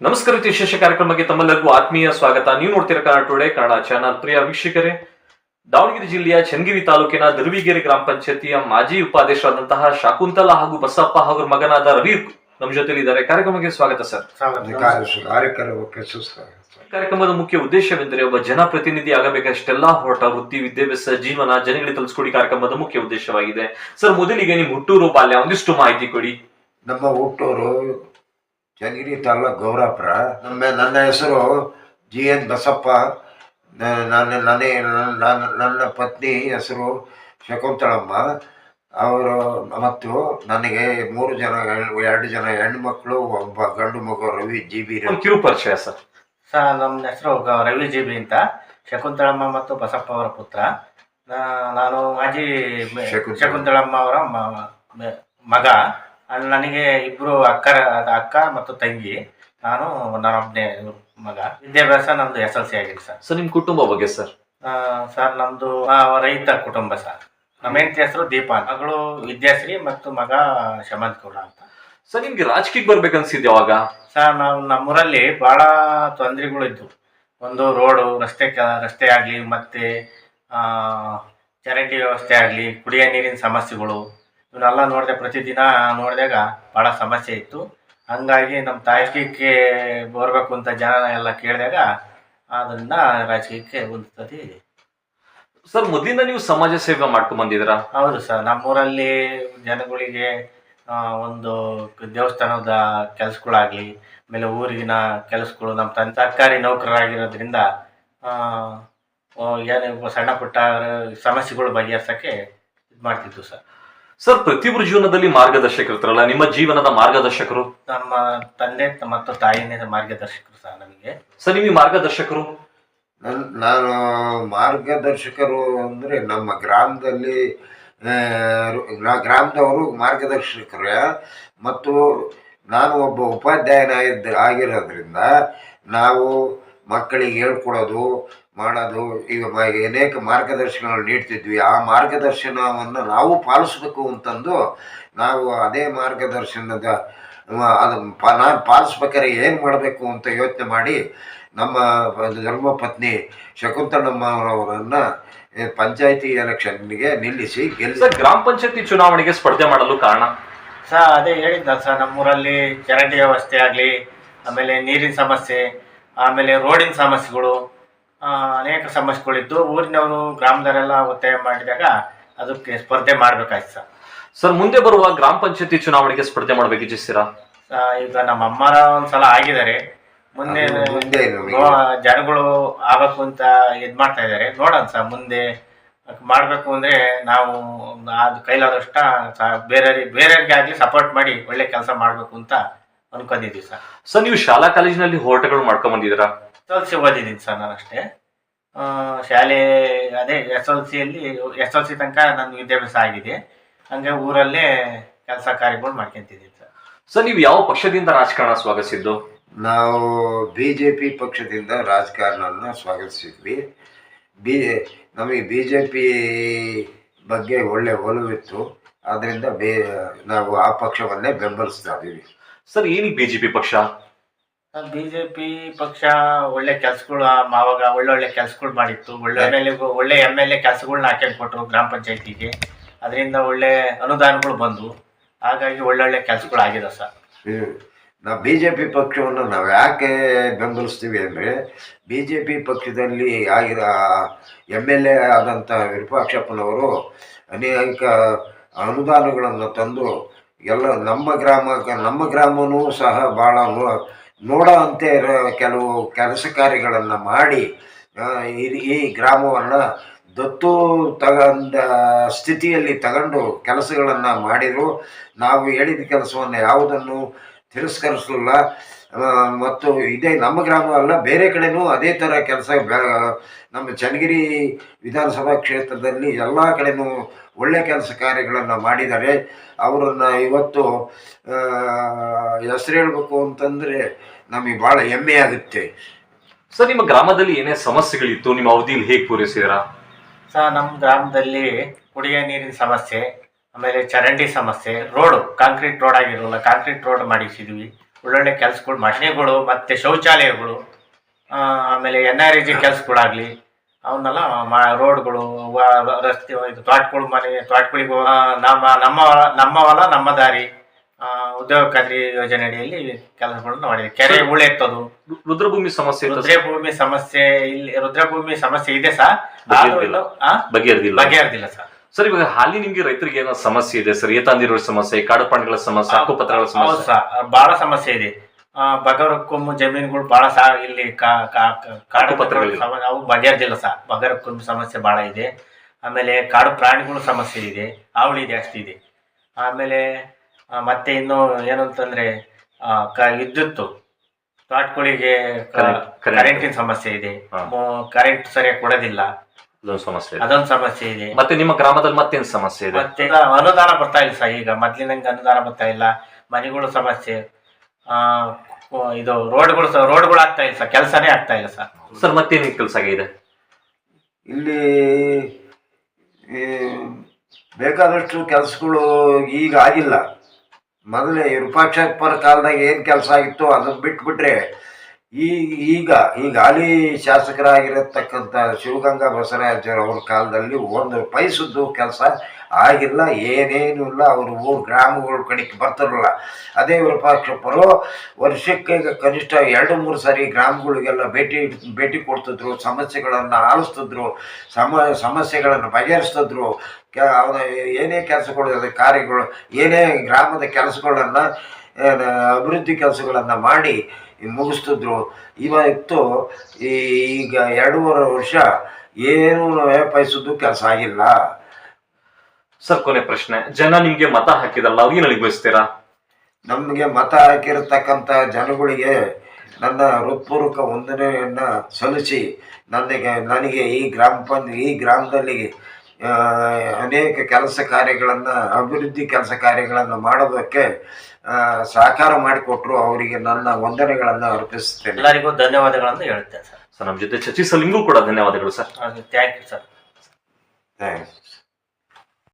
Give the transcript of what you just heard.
ನಮಸ್ಕಾರ ಇದು ವಿಶೇಷ ಕಾರ್ಯಕ್ರಮಕ್ಕೆ ತಮ್ಮೆಲ್ಲರಿಗೂ ಆತ್ಮೀಯ ಸ್ವಾಗತ. ನೀವು ನೋಡ್ತಿರೋ ಕನ್ನಡ ಟುಡೇ ಕನ್ನಡ ಚಾನಲ್ ಪ್ರಿಯ ವೀಕ್ಷಕರೇ ದಾವಣಗೆರೆ ಜಿಲ್ಲೆಯ ಚನ್ನಗಿರಿ ತಾಲೂಕಿನ ದರ್ವಿಗೆರೆ ಗ್ರಾಮ ಪಂಚಾಯತಿಯ ಮಾಜಿ ಉಪಾಧ್ಯಕ್ಷರಾದಂತಹ ಶಾಕುಂತಲಾ ಹಾಗೂ ಬಸಪ್ಪ ಹಾಗೂ ಮಗನಾದ ರವಿ ನಮ್ಮ ಜೊತೆಲಿ ಇದ್ದಾರೆ ಕಾರ್ಯಕ್ರಮಕ್ಕೆ ಸ್ವಾಗತ ಸರ್. ಕಾರ್ಯಕ್ರಮದ ಮುಖ್ಯ ಉದ್ದೇಶವೆಂದರೆ ಒಬ್ಬ ಜನಪ್ರತಿನಿಧಿ ಆಗಬೇಕಷ್ಟೆಲ್ಲ ಹೊರಟ ವೃತ್ತಿ ವಿದ್ಯಾಭ್ಯಾಸ ಜೀವನ ಜನಗಳಿಗೆ ತಲುಸ್ಕೊಡಿ ಕಾರ್ಯಕ್ರಮದ ಮುಖ್ಯ ಉದ್ದೇಶವಾಗಿದೆ. ಸರ್ ಮೊದಲಿಗೆ ನಿಮ್ಮ ಹುಟ್ಟೂರು ಬಾಲ್ಯ ಒಂದಿಷ್ಟು ಮಾಹಿತಿ ಕೊಡಿ. ನಮ್ಮ ಹುಟ್ಟೂರು ಚನ್ನಗಿರಿ ತಾಲೂಕು ಗೌರಾಪುರ. ನಮ್ಮ ನನ್ನ ಹೆಸರು ಜಿ ಎನ್ ಬಸಪ್ಪ. ನ- ನನ್ನ ನನ್ನ ನನ್ನ ನನ್ನ ಪತ್ನಿ ಹೆಸರು ಶಕುಂತಳಮ್ಮ. ಅವರು ಮತ್ತು ನನಗೆ ಮೂರು ಜನ ಎರಡು ಜನ ಹೆಣ್ಮಕ್ಳು ಒಬ್ಬ ಗಂಡು ಮಗು ರವಿ ಜಿ ಬಿ ಪರಿಚಯ ಸರ್. ಸರ್ ನಮ್ಮ ಹೆಸರು ರವಿ ಜಿ ಬಿ ಅಂತ. ಶಕುಂತಳಮ್ಮ ಮತ್ತು ಬಸಪ್ಪ ಅವರ ಪುತ್ರ. ನಾನು ಮಾಜಿ ಶಕುಂತಳಮ್ಮ. ಅವರ ಮಗ. ನನಗೆ ಇಬ್ಬರು ಅಕ್ಕರ ಅಕ್ಕ ಮತ್ತು ತಂಗಿ. ನಾನು ನಾನೊಬ್ಬನೇ ಮಗ. ವಿದ್ಯಾಭ್ಯಾಸ ನಮ್ದು ಎಸ್ ಎಲ್ ಸಿ ಆಗಿದೆ ಸರ್. ಸರ್ ನಿಮ್ ಕುಟುಂಬ ಬಗ್ಗೆ ಸರ್? ಆ, ಸರ್ ನಮ್ದು ಆ, ರೈತ ಕುಟುಂಬ ಸರ್. ನಮ್ಮ ಹೆಂಡತಿ ಹೆಸರು ದೀಪಾ ಮಗಳು ವಿದ್ಯಾಶ್ರೀ ಮತ್ತು ಮಗ ಶಮಂತ್ ಗೌಡ ಅಂತ. ಸರ್ ನಿಮ್ಗೆ ರಾಜಕೀಯಕ್ಕೆ ಬರ್ಬೇಕನ್ಸಿದ್ದೆ ಅವಾಗ? ಸರ್ ನಾವು ನಮ್ಮೂರಲ್ಲಿ ಬಹಳ ತೊಂದರೆಗಳು ಇದ್ವು. ಒಂದು ರೋಡು ರಸ್ತೆ ಕ ರಸ್ತೆ ಆಗಲಿ ಮತ್ತು ಚರಂಡಿ ವ್ಯವಸ್ಥೆ ಆಗಲಿ ಕುಡಿಯೋ ನೀರಿನ ಸಮಸ್ಯೆಗಳು. ಇವನ್ನೆಲ್ಲ ನೋಡಿದೆ ಪ್ರತಿದಿನ ನೋಡಿದಾಗ ಭಾಳ ಸಮಸ್ಯೆ ಇತ್ತು. ಹಂಗಾಗಿ ನಮ್ಮ ರಾಜಕೀಯಕ್ಕೆ ಬರಬೇಕು ಅಂತ ಜನ ಎಲ್ಲ ಕೇಳಿದಾಗ ಅದನ್ನ ರಾಜಕೀಯಕ್ಕೆ ಒಂದು ಸತಿ ಸರ್ ಮೊದಲಿಂದ ನೀವು ಸಮಾಜ ಸೇವೆ ಮಾಡ್ಕೊಂಡ್ ಬಂದಿದ್ರ ಹೌದು ಸರ್ ನಮ್ಮೂರಲ್ಲಿ ಜನಗಳಿಗೆ ಒಂದು ದೇವಸ್ಥಾನದ ಕೆಲಸಗಳಾಗಲಿ ಆಮೇಲೆ ಊರಿನ ಕೆಲಸಗಳು ನಮ್ಮ ತನ್ನ ಸರ್ಕಾರಿ ನೌಕರರಾಗಿರೋದ್ರಿಂದ ಏನು ಸಣ್ಣ ಪುಟ್ಟ ಸಮಸ್ಯೆಗಳು ಬಗೆಹರಿಸೋಕ್ಕೆ ಇದು ಮಾಡ್ತಿದ್ವು ಸರ್. ಸರ್ ಪ್ರತಿಯೊಬ್ಬರ ಜೀವನದಲ್ಲಿ ಮಾರ್ಗದರ್ಶಕರು ಇರ್ತಾರಲ್ಲ ನಿಮ್ಮ ಜೀವನದ ಮಾರ್ಗದರ್ಶಕರು? ನಮ್ಮ ತಂದೆ ಮತ್ತು ತಾಯಿನೇ ಮಾರ್ಗದರ್ಶಕರು ಸರ್ ನಮಗೆ. ಸರ್ ನಿಮಗೆ ಮಾರ್ಗದರ್ಶಕರು? ನನ್ ನಾನು ಮಾರ್ಗದರ್ಶಕರು ಅಂದರೆ ನಮ್ಮ ಗ್ರಾಮದಲ್ಲಿ ಆ, ಗ್ರಾಮದವರು ಮಾರ್ಗದರ್ಶಕರು. ಮತ್ತು ನಾನು ಒಬ್ಬ ಉಪಾಧ್ಯಾಯನಾಗಿದ್ದ ಆಗಿರೋದ್ರಿಂದ ನಾವು ಮಕ್ಕಳಿಗೆ ಹೇಳ್ಕೊಡೋದು ಮಾಡೋದು ಈಗ ಅನೇಕ ಮಾರ್ಗದರ್ಶನಗಳು ನೀಡ್ತಿದ್ವಿ. ಆ ಮಾರ್ಗದರ್ಶನವನ್ನು ನಾವು ಪಾಲಿಸ್ಬೇಕು ಅಂತಂದು ನಾವು ಅದೇ ಮಾರ್ಗದರ್ಶನದ ಅದು ಪ ನಾನು ಪಾಲಿಸ್ಬೇಕಾದ್ರೆ ಏನು ಮಾಡಬೇಕು ಅಂತ ಯೋಚನೆ ಮಾಡಿ ನಮ್ಮ ಧರ್ಮ ಪತ್ನಿ ಶಕುಂತಳಮ್ಮ ಅವರನ್ನ ಪಂಚಾಯತಿ ಎಲೆಕ್ಷನ್ಗೆ ನಿಲ್ಲಿಸಿ ಗೆಲ್ಲಿಸಿ ಗ್ರಾಮ ಪಂಚಾಯತಿ ಚುನಾವಣೆಗೆ ಸ್ಪರ್ಧೆ ಮಾಡಲು ಕಾರಣ? ಸರ್ ಅದೇ ಹೇಳಿದ್ದ ಸರ್ ನಮ್ಮೂರಲ್ಲಿ ಚರಂಡಿ ವ್ಯವಸ್ಥೆ ಆಗಲಿ ಆಮೇಲೆ ನೀರಿನ ಸಮಸ್ಯೆ ಆಮೇಲೆ ರೋಡಿನ ಸಮಸ್ಯೆಗಳು ಅನೇಕ ಸಮಸ್ಯೆಗಳಿದ್ದು ಊರಿನವರು ಗ್ರಾಮದವರೆಲ್ಲ ಒತ್ತಾಯ ಮಾಡಿದಾಗ ಅದಕ್ಕೆ ಸ್ಪರ್ಧೆ ಮಾಡ್ಬೇಕಾಯ್ತು ಸರ್. ಸರ್ ಮುಂದೆ ಬರುವ ಗ್ರಾಮ ಪಂಚಾಯತಿ ಚುನಾವಣೆಗೆ ಸ್ಪರ್ಧೆ ಮಾಡ್ಬೇಕು ಇಚ್ಛಿಸ್ತೀರಾ? ಈಗ ನಮ್ಮ ಅಮ್ಮರ ಒಂದ್ಸಲ ಆಗಿದ್ದಾರೆ. ಮುಂದೆ ಜನಗಳು ಆಗಬೇಕು ಅಂತ ಇದ್ ಮಾಡ್ತಾ ಇದ್ದಾರೆ. ನೋಡೋಣ ಸರ್ ಮುಂದೆ ಮಾಡಬೇಕು ಅಂದ್ರೆ ನಾವು ಅದು ಕೈಲಾದಷ್ಟ ಬೇರೆಯವ್ರಿಗೆ ಬೇರೆಯವ್ರಿಗೆ ಆಗಲಿ ಸಪೋರ್ಟ್ ಮಾಡಿ ಒಳ್ಳೆ ಕೆಲಸ ಮಾಡಬೇಕು ಅಂತ ಅನ್ಕೊಂಡಿದ್ದೀವಿ ಸರ್. ಸರ್ ನೀವು ಶಾಲಾ ಕಾಲೇಜಿನಲ್ಲಿ ಹೋರಾಟಗಳು ಮಾಡ್ಕೊಂಡ್ ಬಂದಿದ್ದೀರಾ? ಎಸ್ ಎಲ್ ಸಿ ಓದಿದ್ದೀನಿ ಸರ್ ನಾನು ಅಷ್ಟೇ ಆ, ಶಾಲೆ ಅದೇ ಎಸ್ ಎಲ್ ಸಿಯಲ್ಲಿ ಎಸ್ ಎಲ್ ಸಿ ತನಕ ನನ್ನ ವಿದ್ಯಾಭ್ಯಾಸ ಆಗಿದೆ. ಹಂಗೆ ಊರಲ್ಲೇ ಕೆಲಸ ಕಾರ್ಯಗಳು ಮಾಡ್ಕೊಂತಿದ್ದೀನಿ ಸರ್. ಸರ್ ನೀವು ಯಾವ ಪಕ್ಷದಿಂದ ರಾಜಕಾರಣ ಸ್ವಾಗತಿಸಿದ್ದು? ನಾವು ಬಿ ಜೆ ಪಿ ಪಕ್ಷದಿಂದ ರಾಜಕಾರಣವನ್ನು ಸ್ವಾಗತಿಸಿದ್ವಿ. ಬಿ ನಮಗೆ ಬಿ ಜೆ ಪಿ ಬಗ್ಗೆ ಒಳ್ಳೆ ಒಲವಿತ್ತು ಆದ್ದರಿಂದ ಬೇ ನಾವು ಆ ಪಕ್ಷವನ್ನೇ ಬೆಂಬಲಿಸ್ತಾ ಇದ್ದೀವಿ. ಸರ್ ಏನಕ್ಕೆ ಪಕ್ಷ ಬಿ ಜೆ ಪಿ ಪಕ್ಷ? ಒಳ್ಳೆ ಕೆಲ್ಸಗಳು ಆವಾಗ ಒಳ್ಳೊಳ್ಳೆ ಕೆಲ್ಸಗಳು ಮಾಡಿತ್ತು. ಒಳ್ಳೆ ಎಂ ಎಲ್ ಎ ಒಳ್ಳೆ ಎಂ ಎಲ್ ಎ ಕೆಲಸಗಳನ್ನ ಹಾಕೊಂಡು ಕೊಟ್ಟರು ಗ್ರಾಮ ಪಂಚಾಯತಿಗೆ. ಅದರಿಂದ ಒಳ್ಳೆ ಅನುದಾನಗಳು ಬಂದವು ಹಾಗಾಗಿ ಒಳ್ಳೊಳ್ಳೆ ಕೆಲಸಗಳು ಆಗಿದೆ ಸರ್ ನಾ ನಾವು ಬಿ ಜೆ ಪಿ ಪಕ್ಷವನ್ನು ನಾವು ಯಾಕೆ ಬೆಂಬಲಿಸ್ತೀವಿ ಅಂದರೆ ಬಿ ಜೆ ಪಿ ಪಕ್ಷದಲ್ಲಿ ಆಗಿರೋ ಎಂ ಎಲ್ ಎ ಆದಂಥ ವಿರೂಪಾಕ್ಷಪ್ಪನವರು ಅನೇಕ ಅನುದಾನಗಳನ್ನು ತಂದು ಎಲ್ಲ ನಮ್ಮ ಗ್ರಾಮ ನಮ್ಮ ಗ್ರಾಮವೂ ಸಹ ಭಾಳ ನೋಡೋ ಇರೋ ಕೆಲವು ಕೆಲಸ ಕಾರ್ಯಗಳನ್ನು ಮಾಡಿ ಈ ಈ ಗ್ರಾಮವನ್ನು ದತ್ತು ತಗೊಂಡ ಸ್ಥಿತಿಯಲ್ಲಿ ತಗೊಂಡು ಕೆಲಸಗಳನ್ನು ಮಾಡಿದರು. ನಾವು ಹೇಳಿದ ಕೆಲಸವನ್ನು ಯಾವುದನ್ನು ತಿರಸ್ಕರಿಸಲಿಲ್ಲ. ಮತ್ತು ಇದೇ ನಮ್ಮ ಗ್ರಾಮ ಅಲ್ಲ, ಬೇರೆ ಕಡೆನೂ ಅದೇ ಥರ ಕೆಲಸ ನಮ್ಮ ಚನ್ನಗಿರಿ ವಿಧಾನಸಭಾ ಕ್ಷೇತ್ರದಲ್ಲಿ ಎಲ್ಲ ಕಡೆನೂ ಒಳ್ಳೆ ಕೆಲಸ ಕಾರ್ಯಗಳನ್ನು ಮಾಡಿದ್ದಾರೆ ಅವರನ್ನು ಇವತ್ತು ಹೆಸರು ಹೇಳಬೇಕು ಅಂತಂದರೆ ನಮಗೆ ಭಾಳ ಹೆಮ್ಮೆ ಆಗುತ್ತೆ. ಸರ್ ನಿಮ್ಮ ಗ್ರಾಮದಲ್ಲಿ ಏನೇ ಸಮಸ್ಯೆಗಳಿತ್ತು ನಿಮ್ಮ ಅವಧಿಯಲ್ಲಿ ಹೇಗೆ ಪೂರೈಸಿದಿರಾ? ಸರ್ ನಮ್ಮ ಗ್ರಾಮದಲ್ಲಿ ಕುಡಿಯ ನೀರಿನ ಸಮಸ್ಯೆ ಆಮೇಲೆ ಚರಂಡಿ ಸಮಸ್ಯೆ ರೋಡು ಕಾಂಕ್ರೀಟ್ ರೋಡ್ ಆಗಿರೋಲ್ಲ ಕಾಂಕ್ರೀಟ್ ರೋಡ್ ಮಾಡಿಸಿದ್ವಿ. ಒಳ್ಳೊಳ್ಳೆ ಕೆಲಸಗಳು ಮನೆಗಳು ಮತ್ತು ಶೌಚಾಲಯಗಳು ಆಮೇಲೆ ಎನ್ ಆರ್ ಜಿ ಕೆಲಸಗಳಾಗಲಿ ಅವನ್ನೆಲ್ಲ ರೋಡ್ಗಳು ರಸ್ತೆ ಇದು ತೋಟಗಳು ಮನೆ ತೋಟಗಳಿಗೆ ನಮ್ಮ ನಮ್ಮ ನಮ್ಮ ಹೊಲ ನಮ್ಮ ದಾರಿ. ಉದ್ಯೋಗ ಖಾತ್ರಿ ಯೋಜನೆ ಅಡಿಯಲ್ಲಿ ಕೆಲಸಗಳನ್ನ ಮಾಡಿದೆ ಕೆರೆ ಉಳಿ ರು- ರುದ್ರಭೂಮಿ ಸಮಸ್ಯೆ ರುದ್ರಭೂಮಿ ಸಮಸ್ಯೆ ಇಲ್ಲಿ ರುದ್ರಭೂಮಿ ಸಮಸ್ಯೆ ಇದೆ ಸರ್. ಬಗೆಹರ್ದಿಲ್ಲ. ಸರ್. ಸರ್ ಇವಾಗ ಹಾಲಿ ನಿಮ್ಗೆ ರೈತರಿಗೆ ಏನೋ ಸಮಸ್ಯೆ ಇದೆ ಸರ್? ಏತಾಂದಿರುವ ಸಮಸ್ಯೆ ಕಾಡು ಪ್ರಾಣಿಗಳ ಸಮಸ್ಯೆ ಹಕ್ಕುಪತ್ರಗಳ ಸಮಸ್ಯೆ. ಬಹಳ ಸಮಸ್ಯೆ ಇದೆ. ಆ, ಬಗರಕೊಮ್ಮು ಜಮೀನುಗಳು ಬಹಳ ಸಹ ಇಲ್ಲಿ ಕಾಡು ಅವು ಬಗೆಹರ್ದಿಲ್ಲ ಸಹ ಬಗರಕ್ಕೊಮ್ಮ ಸಮಸ್ಯೆ ಬಹಳ ಇದೆ. ಆಮೇಲೆ ಕಾಡು ಪ್ರಾಣಿಗಳ ಸಮಸ್ಯೆ ಇದೆ. ಅವಳಿ ಜಾಸ್ತಿ ಇದೆ. ಆಮೇಲೆ ಮತ್ತೆ ಇನ್ನು ಏನು ಅಂತಂದ್ರೆ ವಿದ್ಯುತ್ತು. current. ಕರೆಂಟಿನ ಸಮಸ್ಯೆ ಇದೆ. ಕರೆಂಟ್ ಸರಿಯಾಗಿ ಕೊಡೋದಿಲ್ಲ. ಸಮಸ್ಯೆ ಅದೊಂದು ಸಮಸ್ಯೆ ಇದೆ. ಮತ್ತೆ ನಿಮ್ಮ ಗ್ರಾಮದಲ್ಲಿ ಮತ್ತೇನು ಸಮಸ್ಯೆ ಇದೆ? ಮತ್ತೆ ಅನುದಾನ ಬರ್ತಾ ಇಲ್ಲ ಸರ್. ಈಗ ಮೊದ್ಲಿನಂಗೆ ಅನುದಾನ ಬರ್ತಾ ಇಲ್ಲ. ಮನೆಗಳು ಸಮಸ್ಯೆ. ಇದು ರೋಡ್ಗಳು ಸ- ರೋಡ್ಗಳು ಆಗ್ತಾ ಇಲ್ಲ ಸರ್ ಕೆಲಸನೇ ಆಗ್ತಾ ಇಲ್ಲ ಸರ್. ಸರ್ ಮತ್ತೇನು ಕೆಲಸ ಆಗಿದೆ ಇಲ್ಲಿ ಈ ಬೇಕಾದಷ್ಟು ಕೆಲಸಗಳು ಈಗ ಆಗಿಲ್ಲ. ಮೊದಲೇ ವಿರೂಪಾಕ್ಷಪ್ಪರ ಕಾಲದಾಗ ಏನು ಕೆಲಸ ಆಗಿತ್ತು ಅದನ್ನು ಬಿಟ್ಬಿಟ್ರೆ ಈಗ ಈಗ ಈಗ ಹಾಲಿ ಶಾಸಕರಾಗಿರತಕ್ಕಂಥ ಶಿವಗಂಗಾ ಬಸವರಾಜರವ್ರ ಕಾಲದಲ್ಲಿ ಒಂದು ಪೈಸದ್ದು ಕೆಲಸ ಆಗಿಲ್ಲ, ಏನೇನು ಇಲ್ಲ, ಅವರು ಊರು ಗ್ರಾಮಗಳ ಕಡೆಗೆ ಬರ್ತಿರಲ್ಲ. ಅದೇ ವಿರೂಪಾಕ್ಷಪ್ಪರು ವರ್ಷಕ್ಕೆ ಕನಿಷ್ಠ ಎರಡು, ಮೂರು ಸಾರಿ ಗ್ರಾಮಗಳಿಗೆಲ್ಲ ಭೇಟಿ ಭೇಟಿ ಕೊಡ್ತಿದ್ರು, ಸಮಸ್ಯೆಗಳನ್ನು ಆಲಿಸ್ತಿದ್ರು, ಸಮ, ಸಮಸ್ಯೆಗಳನ್ನು ಬಗೆಹರಿಸ್ತಿದ್ರು. ಕೆ ಅವನ ಏನೇ ಕೆಲಸಗಳು ಕಾರ್ಯಗಳು, ಏನೇ ಗ್ರಾಮದ ಕೆಲಸಗಳನ್ನು ಅಭಿವೃದ್ಧಿ ಕೆಲಸಗಳನ್ನು ಮಾಡಿ ಮುಗಿಸ್ತಿದ್ರು. ಇವತ್ತು ಈಗ ಎರಡೂವರೆ ವರ್ಷ ಏನೂ ವ್ಯಾಪಾರಿಸೋದು ಕೆಲಸ ಆಗಿಲ್ಲ. ಸರ್ ಕೊನೆ ಪ್ರಶ್ನೆ. ಜನ ನಿಮ್ಗೆ ಮತ ಹಾಕಿದಲ್ಲ ಅವ್ರಿಗೆ ನನಗೆ ಬಯಸ್ತೀರಾ? ನಮಗೆ ಮತ ಹಾಕಿರತಕ್ಕಂಥ ಜನಗಳಿಗೆ ನನ್ನ ಹೃತ್ಪೂರ್ವಕ ವಂದನೆಯನ್ನು ಸಲ್ಲಿಸಿ ನನಗೆ ನನಗೆ ಈ ಗ್ರಾಮ ಪಂಚ ಈ ಗ್ರಾಮದಲ್ಲಿ ಅನೇಕ ಕೆಲಸ ಕಾರ್ಯಗಳನ್ನು ಅಭಿವೃದ್ಧಿ ಕೆಲಸ ಕಾರ್ಯಗಳನ್ನು ಮಾಡೋದಕ್ಕೆ ಸಹಕಾರ ಮಾಡಿಕೊಟ್ರು ಅವರಿಗೆ ನನ್ನ ವಂದನೆಗಳನ್ನು ಅರ್ಪಿಸುತ್ತೇನೆ. ಎಲ್ಲರಿಗೂ ಧನ್ಯವಾದಗಳನ್ನು ಹೇಳ್ತೇನೆ ಸರ್. ಸರ್ ನಮ್ಮ ಜೊತೆ ಚರ್ಚಿಸಲಿಂಗೂ ನಿಮಗೂ ಕೂಡ ಧನ್ಯವಾದಗಳು sir. Thank you sir thanks